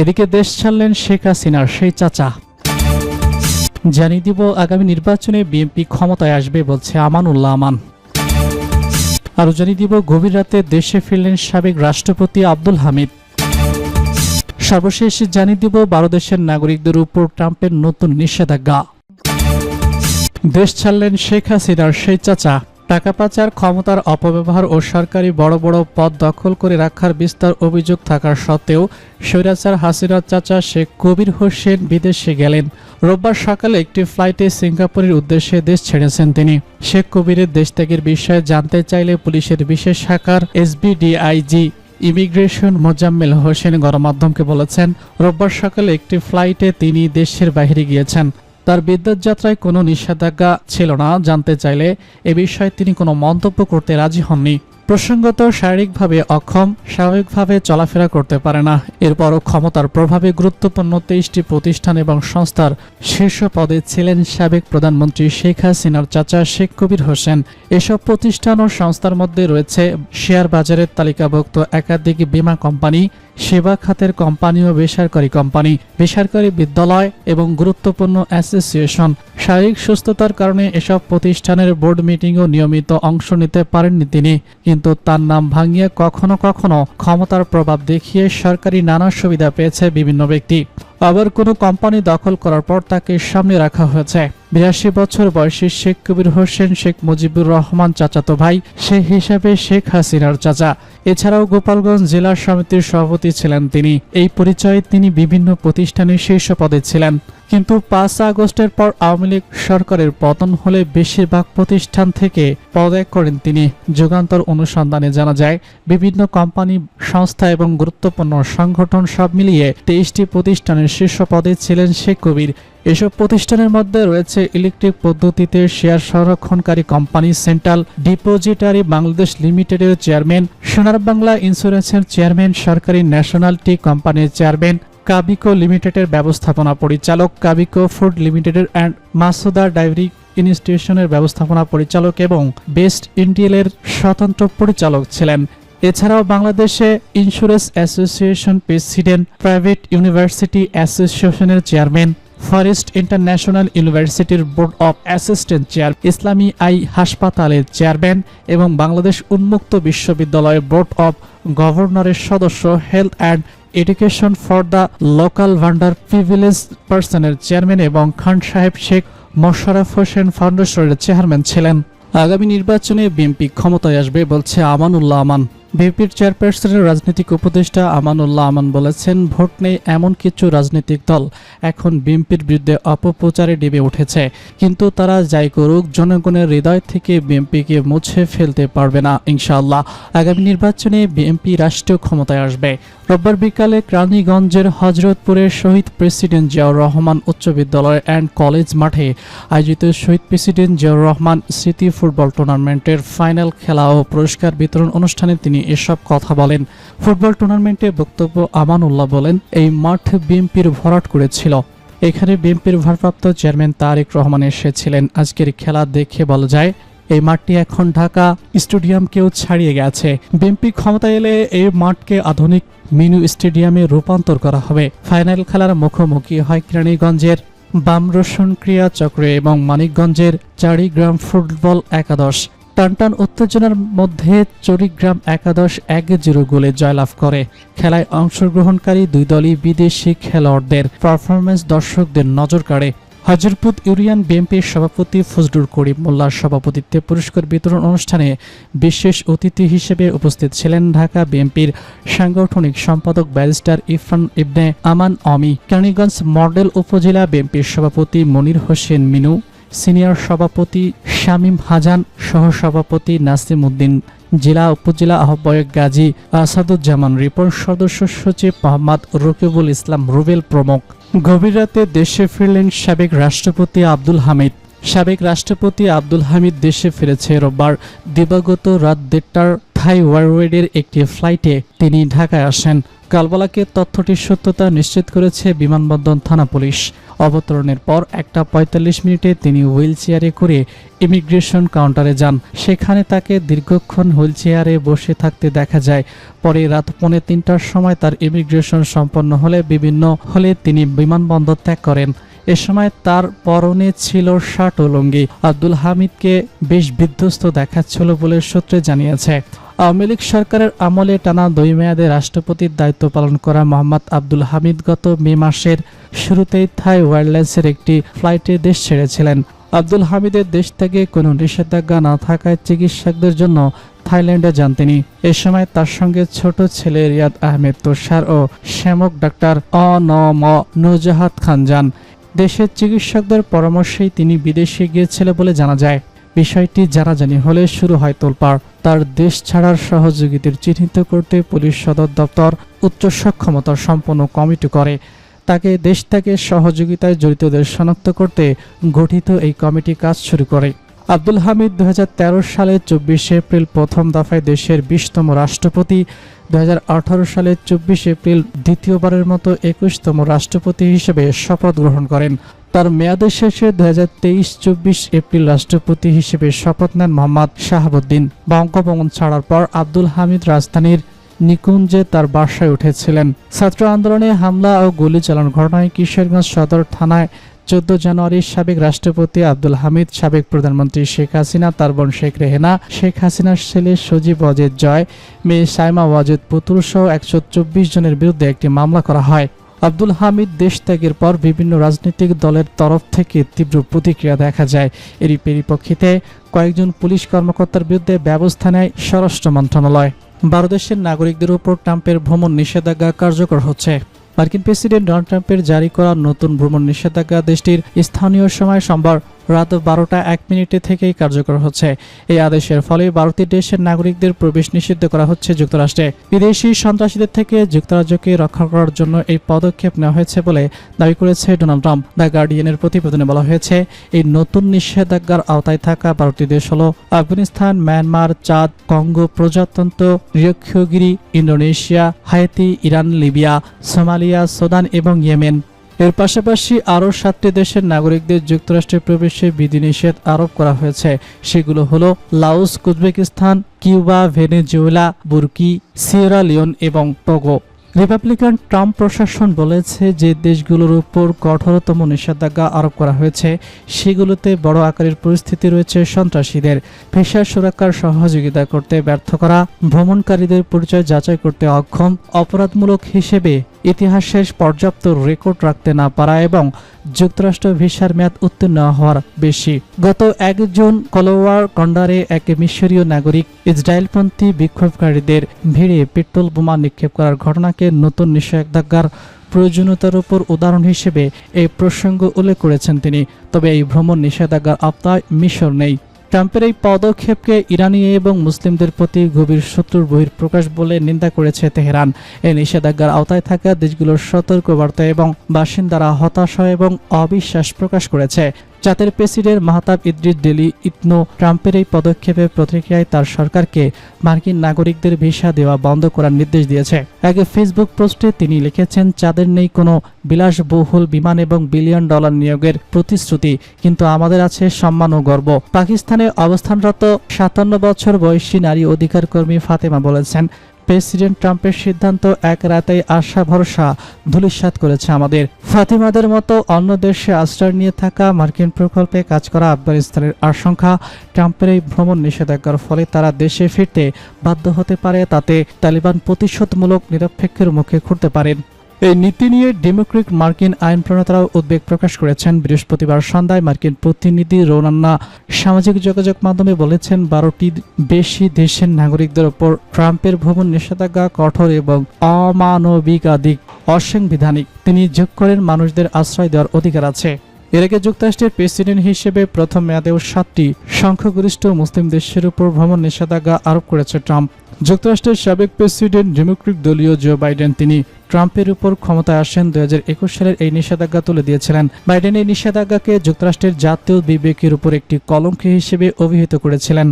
এদিকে দেশ ছাড়লেন শেখ হাসিনার সেই চাচা। জানিয়ে দিব, আগামী নির্বাচনে বিএনপি ক্ষমতায় আসবে বলছে আমানুল্লাহ আমান। আরও জানিয়ে দিব, গভীর রাতে দেশে ফিরলেন সাবেক রাষ্ট্রপতি আব্দুল হামিদ। সর্বশেষ জানিয়ে দিব, বারো দেশের নাগরিকদের উপর ট্রাম্পের নতুন নিষেধাজ্ঞা। দেশ ছাড়লেন শেখ হাসিনার সেই চাচা। টাকা পাচার, ক্ষমতার অপব্যবহার ও সরকারি বড় বড় পদ দখল করে রাখার বিস্তার অভিযোগ থাকার সত্ত্বেও স্বৈরাচার হাসিনার চাচা শেখ কবির হোসেন বিদেশে গেলেন। রোববার সকালে একটি ফ্লাইটে সিঙ্গাপুরের উদ্দেশ্যে দেশ ছেড়েছেন তিনি। শেখ কবিরের দেশ ত্যাগের বিষয়ে জানতে চাইলে পুলিশের বিশেষ শাখার এসবিডিআইজি, ইমিগ্রেশন মোজাম্মেল হোসেন গণমাধ্যমকে বলেছেন, রোববার সকালে একটি ফ্লাইটে তিনি দেশের বাইরে গিয়েছেন। তার বিদ্যুৎ যাত্রায় কোনো নিষেধাজ্ঞা ছিল না। জানতে চাইলে এ বিষয়ে তিনি কোনো মন্তব্য করতে রাজি হননি। প্রসঙ্গত, শারীরিকভাবে অক্ষম, স্বাভাবিকভাবে চলাফেরা করতে পারে না। এরপরও ক্ষমতার প্রভাবে গুরুত্বপূর্ণ তেইশটি প্রতিষ্ঠান এবং সংস্থার শীর্ষ পদে ছিলেন সাবেক প্রধানমন্ত্রী শেখ হাসিনার চাচা শেখ কবির হোসেন। এসব প্রতিষ্ঠান ও সংস্থার মধ্যে রয়েছে শেয়ার বাজারের তালিকাভুক্ত একাধিক বীমা কোম্পানি, সেবা খাতের কোম্পানি ও বেসরকারি কোম্পানি, বেসরকারি বিদ্যালয় এবং গুরুত্বপূর্ণ অ্যাসোসিয়েশন। শারীরিক সুস্থতার কারণে এসব প্রতিষ্ঠানের বোর্ড মিটিংও নিয়মিত অংশ নিতে পারেননি তিনি। কিন্তু তার নাম ভাঙিয়ে কখনো কখনো ক্ষমতার প্রভাব দেখিয়ে সরকারি নানা সুবিধা পেয়েছে বিভিন্ন ব্যক্তি। আবার কোনো কোম্পানি দখল করার পর তাকে সামনে রাখা হয়েছে। বিরাশি বছর বয়সী শেখ কবির হোসেন, শেখ মুজিবুর রহমান চাচাতো ভাই সে হিসাবে শেখ হাসিনার চাচা। এছাড়াও গোপালগঞ্জ জেলা সমিতির সভাপতি ছিলেন তিনি। এই পরিচয়ে তিনি বিভিন্ন প্রতিষ্ঠানের শীর্ষ পদে ছিলেন। কিন্তু পাঁচ আগস্টের পর আওয়ামী লীগ সরকারের পতন হলে বেশিরভাগ প্রতিষ্ঠান থেকে পদত্যাগ করেন তিনি। যুগান্তর অনুসন্ধানে জানা যায়, বিভিন্ন কোম্পানি, সংস্থা এবং গুরুত্বপূর্ণ সংগঠন সব মিলিয়ে তেইশটি প্রতিষ্ঠানের শীর্ষ পদে ছিলেন শেখ কবির। এসব প্রতিষ্ঠানের মধ্যে রয়েছে ইলেকট্রিক পদ্ধতিতে শেয়ার সংরক্ষণকারী কোম্পানি সেন্ট্রাল, ডিপোজিটারি বাংলাদেশ লিমিটেডের চেয়ারম্যান, সোনার বাংলা ইন্স্যুরেন্সের চেয়ারম্যান, সরকারি ন্যাশনাল টি কোম্পানির চেয়ারম্যান কাবিকো লিমিটেডের ব্যবস্থাপনা পরিচালক কাবিকো ফুড লিমিটেডের অ্যান্ড মাসুদা ডাইরি ইনস্টিটিউশনের ব্যবস্থাপনা পরিচালক এবং বেস্ট ইন্ডিয়ালের স্বতন্ত্র পরিচালক ছিলেন। এছাড়াও বাংলাদেশে insurance association president private university অ্যাসোসিয়েশনের চেয়ারম্যান ফরেস্ট ইন্টারন্যাশনাল ইউনিভার্সিটির board of assistant chair Islami eye হাসপাতালের চেয়ারম্যান এবং বাংলাদেশ উন্মুক্ত বিশ্ববিদ্যালয়ের বোর্ড অব গভর্নরের সদস্য health and education for the local Bhandar privilege পার্সনের চেয়ারম্যান এবং খান সাহেব শেখ মোশারফ হোসেন ফাউন্ডেশনের চেয়ারম্যান ছিলেন। আগামী নির্বাচনে বিএনপি ক্ষমতায় আসবে বলছে আমানুল্লাহ আমান। বিএনপির চেয়ারপারসনের রাজনৈতিক উপদেষ্টা আমানুল্লাহ আমান বলেছেন, ভোট নেই এমন কিছু রাজনৈতিক দল। এখন বিএনপির বিরুদ্ধে অপপ্রচারে ডেবে উঠেছে। কিন্তু তারা যাই করুক, জনগণের হৃদয় থেকে বিএনপিকে মুছে ফেলতে পারবে না, ইনশাআল্লাহ। আগামী নির্বাচনে বিএনপি রাষ্ট্রীয় ক্ষমতায় আসবে। রোববার বিকালে ক্রানীগঞ্জের হজরতপুরের শহীদ প্রেসিডেন্ট জিয়াউর রহমান উচ্চ বিদ্যালয় অ্যান্ড কলেজ মাঠে আয়োজিত শহীদ প্রেসিডেন্ট জিয়াউর রহমান স্মৃতি ফুটবল টুর্নামেন্টের ফাইনাল খেলা ও পুরস্কার বিতরণ অনুষ্ঠানে তিনি এসব কথা বলেন। ফুটবল টুর্নামেন্টে বক্তব্য আমানুল্লাহ বলেন, এই মাঠ বিএনপির ভরাট করেছিল এখানে বিএনপির ভারপ্রাপ্ত চেয়ারম্যান তারেক রহমান এসেছিলেন। আজকের খেলা দেখে বলা যায়, এই মাঠটি এখন ঢাকা স্টেডিয়ামকেও ছাড়িয়ে গেছে। বিএনপি ক্ষমতায় এলে এই মাঠকে আধুনিক মিনু স্টেডিয়ামে রূপান্তর করা হবে। ফাইনাল খেলার মুখোমুখি হয় কেরানীগঞ্জের বামরোশন ক্রিয়া চক্রে এবং মানিকগঞ্জের চারিগ্রাম ফুটবল একাদশ। টানটান উত্তেজনার মধ্যে চরিগ্রাম একাদশ এক জিরো গোলে জয়লাভ করে। খেলায় অংশগ্রহণকারী দুই দলই বিদেশি খেলোয়াড়দের পারফরমেন্স দর্শকদের নজর কাড়ে। হাজিরপুর ইউনিয়ন বিএনপির সভাপতি ফজলুল করিম মোল্লার সভাপতিত্বে পুরস্কার বিতরণ অনুষ্ঠানে বিশেষ অতিথি হিসেবে উপস্থিত ছিলেন ঢাকা বিএনপির সাংগঠনিক সম্পাদক ব্যারিস্টার ইরফান ইবনে আমান অমি, কেরানীগঞ্জ মডেল উপজেলা বিএনপির সভাপতি মনির হোসেন মিনু, সিনিয়র সভাপতি শামীম হাজান, সহসভাপতি নাসিম উদ্দিন, জেলা উপজেলা আহ্বায়ক গাজী আসাদুজ্জামান, রিপন সদস্য সচিব মোহাম্মদ রকিবুল ইসলাম রুবেল প্রমুখ। গভীর রাতে দেশে ফিরলেন সাবেক রাষ্ট্রপতি আব্দুল হামিদ। সাবেক রাষ্ট্রপতি আব্দুল হামিদ দেশে ফিরেছে রোববার দিবাগত রাত দেড়টার থাই ওয়ারওয়েডের একটি ফ্লাইটে। তিনি ঢাকায় আসেন। কালবালাকে তথ্যটির সত্যতা নিশ্চিত করেছে বিমানবন্দর থানা পুলিশ। অবতরণের পর একটা পঁয়তাল্লিশ মিনিটে তিনি হুইল চেয়ারে করে ইমিগ্রেশন কাউন্টারে যান। সেখানে তাকে দীর্ঘক্ষণ হুইল চেয়ারে বসে থাকতে দেখা যায়। পরে রাত পৌনে তিনটার সময় তার ইমিগ্রেশন সম্পন্ন হলে বিভিন্ন হলে তিনি বিমানবন্দর ত্যাগ করেন। এ সময় তার পরনে ছিল শার্ট ও লুঙ্গি। আব্দুল হামিদকে বেশ বিধ্বস্ত দেখাচ্ছিল বলে সূত্রে জানিয়েছে। আওয়ামী লীগ সরকারের আমলে টানা দুই মেয়াদে রাষ্ট্রপতির দায়িত্ব পালন করা মোহাম্মদ আব্দুল হামিদ গত মে মাসের শুরুতেই থাই ওয়ারলেসের একটি ফ্লাইটে দেশ ছেড়েছিলেন। আব্দুল হামিদের দেশ থেকে কোনো নিষেধাজ্ঞা না থাকায় চিকিৎসকদের জন্য থাইল্যান্ডে যান তিনি। এ সময় তার সঙ্গে ছোট ছেলে রিয়াদ আহমেদ তোষার ও শ্যামক ডাক্তার অনম নুজাহাত খান যান। দেশের চিকিৎসকদের পরামর্শেই তিনি বিদেশে গিয়েছিল বলে জানা যায়। বিষয়টি জানাজানি হলে শুরু হয় তোলপাড়। তার দেশ ছাড়ার সহযোগীদের চিহ্নিত করতে পুলিশ সদর দপ্তর উচ্চ সক্ষমতার সম্পন্ন কমিটি করে। তাকে দেশ থেকে সহযোগিতায় জড়িতদের শনাক্ত করতে গঠিত এই কমিটি কাজ শুরু করে। আব্দুল হামিদ দুই হাজার তেরো সালে চব্বিশে এপ্রিল প্রথম দফায় দেশের বিশতম রাষ্ট্রপতি দু হাজার আঠারো সালে চব্বিশ এপ্রিল দ্বিতীয়বারের মতো একুশতম রাষ্ট্রপতি হিসেবে শপথ গ্রহণ করেন। তার মেয়াদের শেষে দু হাজার তেইশ চব্বিশ এপ্রিল রাষ্ট্রপতি হিসেবে শপথ নেন মোহাম্মদ শাহাবুদ্দিন। বঙ্গভবন ছাড়ার পর আব্দুল হামিদ রাজধানীর নিকুঞ্জে তার বাসায় উঠেছিলেন। ছাত্র আন্দোলনে হামলা ও গুলি চালানোর ঘটনায় কিশোরগঞ্জ সদর থানায় চোদ্দ জানুয়ারি সাবেক রাষ্ট্রপতি আব্দুল হামিদ, সাবেক প্রধানমন্ত্রী শেখ হাসিনা, তার বোন শেখ রেহেনা, শেখ হাসিনার ছেলে সজীব ওয়াজেদ জয়, মেয়ে সাইমা ওয়াজেদ পুতুল সহ একশো চব্বিশ জনের বিরুদ্ধে একটি মামলা করা হয়। আব্দুল হামিদ দেশ ত্যাগের পর বিভিন্ন রাজনৈতিক দলের তরফ থেকে তীব্র প্রতিক্রিয়া দেখা যায়। এরই পরিপ্রেক্ষিতে কয়েকজন পুলিশ কর্মকর্তার বিরুদ্ধে ব্যবস্থা নেয় স্বরাষ্ট্র মন্ত্রণালয়। বারো দেশের নাগরিকদের উপর ট্রাম্পের ভ্রমণ নিষেধাজ্ঞা কার্যকর হচ্ছে। মার্কিন প্রেসিডেন্ট ডোনাল্ড ট্রাম্পের জারি করা নতুন ভ্রমণ নিষেধাজ্ঞা দেশটির স্থানীয় সময় সোমবার রাত বারোটা এক মিনিটে থেকেই কার্যকর হচ্ছে। এই আদেশের ফলে বারোটি দেশের নাগরিকদের প্রবেশ নিষিদ্ধ করা হচ্ছে যুক্তরাষ্ট্রে। বিদেশি সন্ত্রাসীদের থেকে যুক্তরাজ্যকে রক্ষা করার জন্য এই পদক্ষেপ নেওয়া হয়েছে বলে দাবি করেছে ডোনাল্ড ট্রাম্প। দ্য গার্ডিয়ানের প্রতিবেদনে বলা হয়েছে, এই নতুন নিষেধাজ্ঞার আওতায় থাকা বারোটি দেশ হল আফগানিস্তান, মায়ানমার, চাঁদ, কঙ্গো, প্রজাতন্ত্র রিয়ক্ষগিরি Indonesia Haiti Iran, Libya, Somalia, Sudan এবং ইয়েমেন। এর পাশাপাশি আরও সাতটি দেশের নাগরিকদের যুক্তরাষ্ট্রে প্রবেশে বিধিনিষেধ আরোপ করা হয়েছে। সেগুলো হলো লাউস কুজবেকিস্তান কিউবা, ভেনেজুয়েলা, বুর্কি, সিয়েরা লিওন এবং টোগো। রিপাবলিকান ট্রাম্প প্রশাসন বলেছে যে দেশগুলোর উপর কঠোরতম নিষেধাজ্ঞা আরোপ করা হয়েছে। সেগুলোতে বড় আকারের পরিস্থিতি রয়েছে সন্ত্রাসীদের। পেশা সুরক্ষার সহযোগিতা করতে ব্যর্থ করা, ভ্রমণকারীদের পরিচয় যাচাই করতে অক্ষম, অপরাধমূলক হিসেবে ইতিহাসের পর্যাপ্ত রেকর্ড রাখতে না পারা এবং যুক্তরাষ্ট্র ভিসার মেয়াদ উত্তীর্ণ হওয়ার বেশি। গত একজন কলোয়ার কন্ডারে এক মিশরীয় নাগরিক ইসরায়েলপন্থী বিক্ষোভকারীদের ভিড়ে পেট্রোল বোমা নিক্ষেপ করার ঘটনাকে নতুন নিষেধাজ্ঞার প্রয়োজনীয়তার উপর উদাহরণ হিসেবে এই প্রসঙ্গ উল্লেখ করেছেন তিনি। তবে এই ভ্রমণ নিষেধাজ্ঞার আওতায় মিশর নেই। ট্রাম্পের এই পদক্ষেপকে ইরানি এবং মুসলিমদের প্রতি গভীর শত্রুর বহির প্রকাশ বলে নিন্দা করেছে তেহরান। এই নিষেধাজ্ঞার আওতায় থাকা দেশগুলোর সতর্কবার্তা এবং বাসিন্দারা হতাশা এবং অবিশ্বাস প্রকাশ করেছে। জাতির president Mahamat Idriss Deby Itno ট্রাম্পের এই পদক্ষেপের প্রতিক্রিয়ায় তার সরকারকে মার্কিন নাগরিকদের ভিসা দেওয়া বন্ধ করার নির্দেশ দিয়েছে। এক ফেসবুক পোস্টে তিনি লিখেছেন, চাঁদের নেই কোনো বিলাসবহুল বিমান এবং বিলিয়ন ডলার নিয়োগের প্রতিশ্রুতি, কিন্তু আমাদের আছে সম্মান ও গর্ব। পাকিস্তানে অবস্থানরত সাতান্ন বছর বয়সী নারী অধিকার কর্মী ফাতেমা বলেছেন প্রেসিডেন্ট ট্রাম্পের সিদ্ধান্ত এক রাতেই আশা ভরসা ধূলিসাৎ করেছে আমাদের। ফাতিমাদের মতো অন্য দেশে আশ্রয় নিয়ে থাকা মার্কিন প্রকল্পে কাজ করা আফগানিস্তানের আশঙ্কা, ট্রাম্পের এই ভ্রমণ নিষেধাজ্ঞার ফলে তারা দেশে ফিরতে বাধ্য হতে পারে, তাতে তালিবান প্রতিশোধমূলক নিরপেক্ষের মুখে খুঁড়তে পারেন। এই নীতি নিয়ে ডেমোক্রেট মার্কিন আইন প্রণেতারাও উদ্বেগ প্রকাশ করেছেন। বৃহস্পতিবার সন্ধ্যায় মার্কিন প্রতিনিধি রোনান্না সামাজিক যোগাযোগ মাধ্যমে বলেছেন, বারোটি বেশি দেশের নাগরিকদের ওপর ট্রাম্পের ভ্রমণ নিষেধাজ্ঞা কঠোর এবং অমানবিকাধিক অসাংবিধানিক। তিনি যোগ করেন, মানুষদের আশ্রয় দেওয়ার অধিকার আছে। এর আগে যুক্তরাষ্ট্রের প্রেসিডেন্ট হিসেবে প্রথম মেয়াদেও সাতটি সংখ্যাগরিষ্ঠ মুসলিম দেশের উপর ভ্রমণ নিষেধাজ্ঞা আরোপ করেছে ট্রাম্প। যুক্তরাষ্ট্রের সাবেক প্রেসিডেন্ট ডেমোক্রেটিক দলীয় জো বাইডেন, তিনি ট্রাম্পের উপর ক্ষমতায় আসেন দু হাজার একুশ সালের এই নিষেধাজ্ঞা তুলে দিয়েছিলেন। বাইডেন এই নিষেধাজ্ঞাকে যুক্তরাষ্ট্রের জাতীয় বিবেকের উপর একটি কলঙ্ক হিসেবে অভিহিত করেছিলেন।